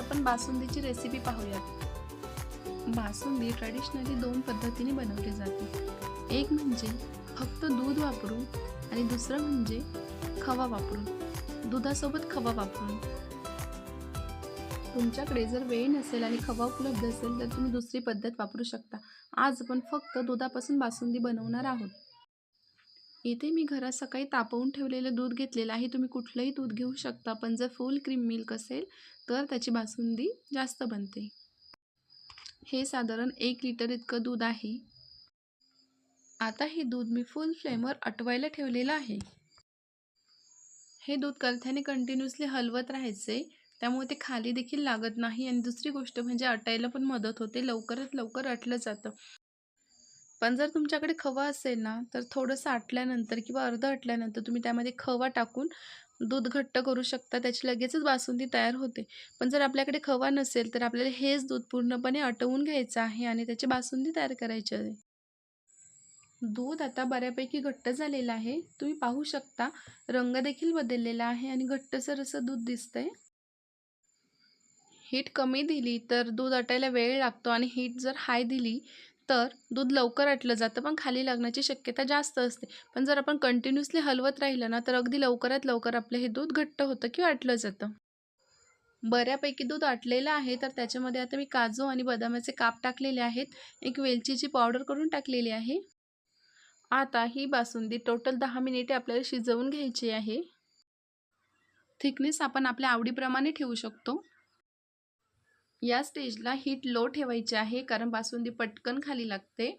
आपण बासुंदीची रेसिपी पाहूयात. बासुंदी ट्रॅडिशनली दोन पद्धतीने बनवली जाते. एक म्हणजे फक्त दूध वापरून आणि दुसरं म्हणजे खवा वापरून. दुधासोबत खवा वापरून. तुमच्याकडे जर वेळ नसेल आणि खवा उपलब्ध असेल तर तुम्ही दुसरी पद्धत वापरू शकता. आज आपण फक्त दुधापासून बासुंदी बनवणार आहोत. इथे मी घरात सकाळी तापवून ठेवलेलं दूध घेतलेलं आहे. तुम्ही कुठलंही दूध घेऊ शकता पण जर फुल क्रीम मिल्क असेल तर त्याची बासुंदी जास्त बनते. हे साधारण एक लिटर इतकं दूध आहे. आता हे दूध मी फुल फ्लेमवर अटवायला ठेवलेलं आहे. हे दूध करथ्याने कंटिन्युअसली हलवत राहायचे. त्यामुळे ते खाली देखील लागत नाही. आणि दुसरी गोष्ट म्हणजे अटायला पण मदत होते. लवकरात लवकर अटलं जातं. पण जर तुमच्याकडे खवा असेल ना तर थोडंसं आटल्यानंतर किंवा अर्ध आटल्यानंतर तुम्ही त्यामध्ये खवा टाकून दूध घट्ट करू शकता. त्याची लगेचच बासुंदी तयार होते. पण जर आपल्याकडे खवा नसेल तर आपल्याला हेच दूध पूर्णपणे आटवून घ्यायचं आहे आणि त्याची बासुंदी तयार करायची आहे. दूध आता बऱ्यापैकी घट्ट झालेलं आहे. तुम्ही पाहू शकता रंग देखील बदललेला आहे आणि घट्टसर असं दूध दिसतंय. हीट कमी दिली तर दूध अटायला वेळ लागतो आणि हीट जर हाय दिली तर दूध लवकर आटलं जातं पण खाली लागण्याची शक्यता जास्त असते. पण जर आपण कंटिन्युअसली हलवत राहिलं ना तर अगदी लवकरात लवकर आपलं हे दूध घट्ट होतं किंवा आटलं जातं. बऱ्यापैकी दूध आटलेलं आहे तर त्याच्यामध्ये आता मी काजू आणि बदामाचे काप टाकलेले आहेत. एक वेलचीची पावडर करून टाकलेली आहे. आता ही बासुंदी टोटल दहा मिनिटे आपल्याला शिजवून घ्यायची आहे. थिकनेस आपण आपल्या आवडीप्रमाणे ठेवू शकतो. या स्टेजला हीट लो ठेवायची आहे कारण बासुंदी पटकन खाली लागते.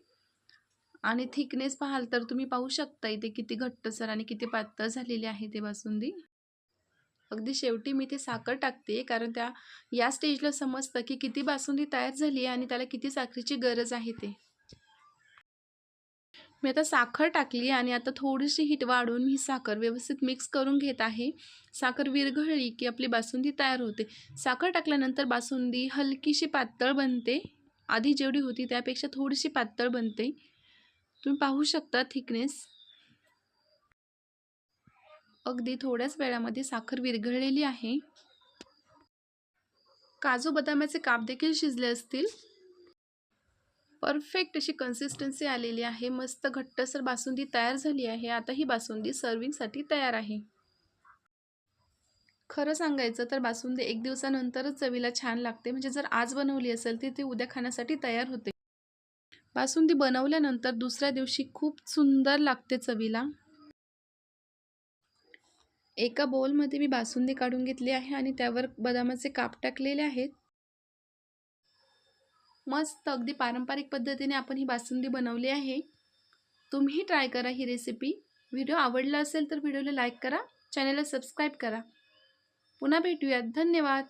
आणि थिकनेस पाहाल तर तुम्ही पाहू शकता इथे किती घट्टसर आणि किती पातळ झालेली आहे ते बासुंदी. अगदी शेवटी मी ते साखर टाकते कारण त्या या स्टेजला समजतं की किती बासुंदी तयार झाली आहे आणि त्याला किती साखरेची गरज आहे ते. मी आता साखर टाकली आणि आता थोडीशी हीट वाढवून ही साखर व्यवस्थित मिक्स करून घेत आहे. साखर विरघळली की आपली बासुंदी तयार होते. साखर टाकल्यानंतर बासुंदी हलकीशी पातळ बनते. आधी जेवढी होती त्यापेक्षा थोडीशी पातळ बनते. तुम्ही पाहू शकता थिकनेस. अगदी थोड्याच वेळामध्ये साखर विरघळलेली आहे. काजू बदामाचे काप देखील शिजले असतील. परफेक्ट अशी कन्सिस्टन्सी आलेली आहे. मस्त घट्टसर बासुंदी तयार झाली आहे. आता ही बासुंदी सर्विंगसाठी तयार आहे. खरं सांगायचं तर बासुंदी एक दिवसानंतरच चवीला छान लागते. म्हणजे जर आज बनवली असेल तर ती उद्या खाण्यासाठी तयार होते. बासुंदी बनवल्यानंतर दुसऱ्या दिवशी खूप सुंदर लागते चवीला. एका बोलमध्ये मी बासुंदी काढून घेतली आहे आणि त्यावर बदामाचे काप टाकलेले आहेत. मस्त अगदी पारंपरिक पद्धतीने आपण ही बासुंदी बनवली आहे. तुम्ही ट्राय करा ही रेसिपी व्हिडिओ आवडला असेल तर व्हिडिओला लाईक करा. चॅनलला सबस्क्राईब करा. पुन्हा भेटूयात. धन्यवाद.